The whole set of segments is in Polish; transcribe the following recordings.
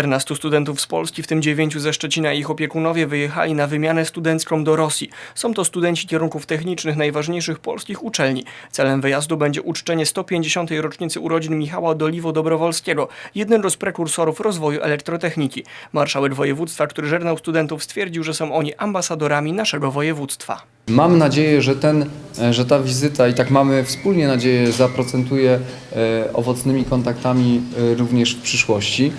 14 studentów z Polski, w tym 9 ze Szczecina i ich opiekunowie wyjechali na wymianę studencką do Rosji. Są to studenci kierunków technicznych najważniejszych polskich uczelni. Celem wyjazdu będzie uczczenie 150. rocznicy urodzin Michała Doliwo-Dobrowolskiego, jednego z prekursorów rozwoju elektrotechniki. Marszałek województwa, który żegnał studentów, stwierdził, że są oni ambasadorami naszego województwa. Mam nadzieję, że, ten, e, że ta wizyta i tak mamy wspólnie nadzieję zaprocentuje e, owocnymi kontaktami e, również w przyszłości.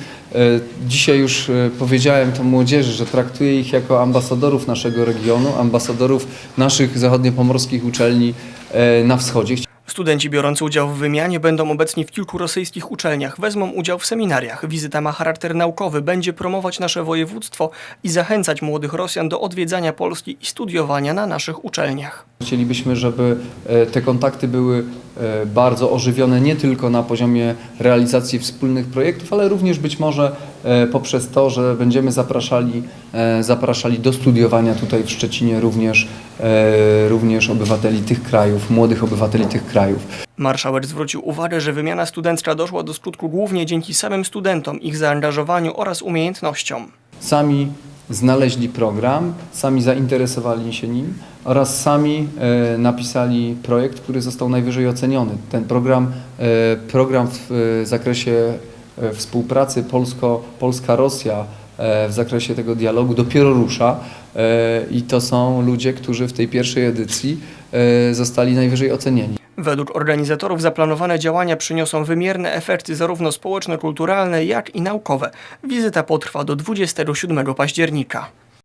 Dzisiaj już powiedziałem to młodzieży, że traktuję ich jako ambasadorów naszego regionu, ambasadorów naszych zachodniopomorskich uczelni na wschodzie. Studenci biorący udział w wymianie będą obecni w kilku rosyjskich uczelniach, wezmą udział w seminariach. Wizyta ma charakter naukowy, będzie promować nasze województwo i zachęcać młodych Rosjan do odwiedzania Polski i studiowania na naszych uczelniach. Chcielibyśmy, żeby e, te kontakty były e, bardzo ożywione nie tylko na poziomie realizacji wspólnych projektów, ale również być może e, poprzez to, że będziemy zapraszali, zapraszali do studiowania tutaj w Szczecinie również, również obywateli tych krajów, młodych obywateli tych krajów. Marszałek zwrócił uwagę, że wymiana studencka doszła do skutku głównie dzięki samym studentom, ich zaangażowaniu oraz umiejętnościom. Sami znaleźli program, sami zainteresowali się nim oraz sami e, napisali projekt, który został najwyżej oceniony. Ten program, e, program w e, zakresie e, współpracy polsko, Polska-Rosja e, w zakresie tego dialogu dopiero rusza e, i to są ludzie, którzy w tej pierwszej edycji e, zostali najwyżej ocenieni. Według organizatorów zaplanowane działania przyniosą wymierne efekty zarówno społeczno-kulturalne, jak i naukowe. Wizyta potrwa do 27 października.